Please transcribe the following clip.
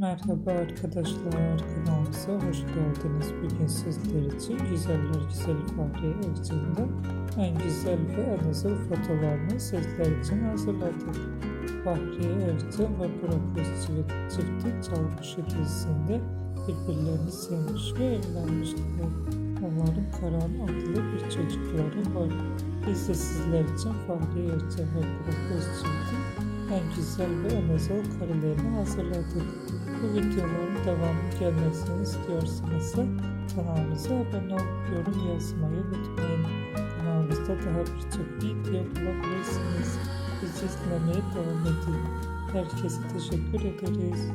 Merhaba arkadaşlar, kanalımıza hoş geldiniz. Bugün sizler için Güzeller Güzeli Fahriye Evcen'de en güzel ve en özel fotolarını sizler için hazırladık. Fahriye Evcen ve Burak Özçivit çifti Çalmışı dizisinde birbirlerini sevmiş ve evlenmişler. Onların Karan adlı bir çocukları var. Biz de sizler için Fahriye Evcen ve Burak en güzel ve özel karelerini hazırladık. Bu videoların devamı gelmesini istiyorsanız kanalımıza abone olup yorum yazmayı unutmayın. Kanalımızda daha birçok video bulabilirsiniz. Bizi izlemeye devam edin. Herkese teşekkür ederiz.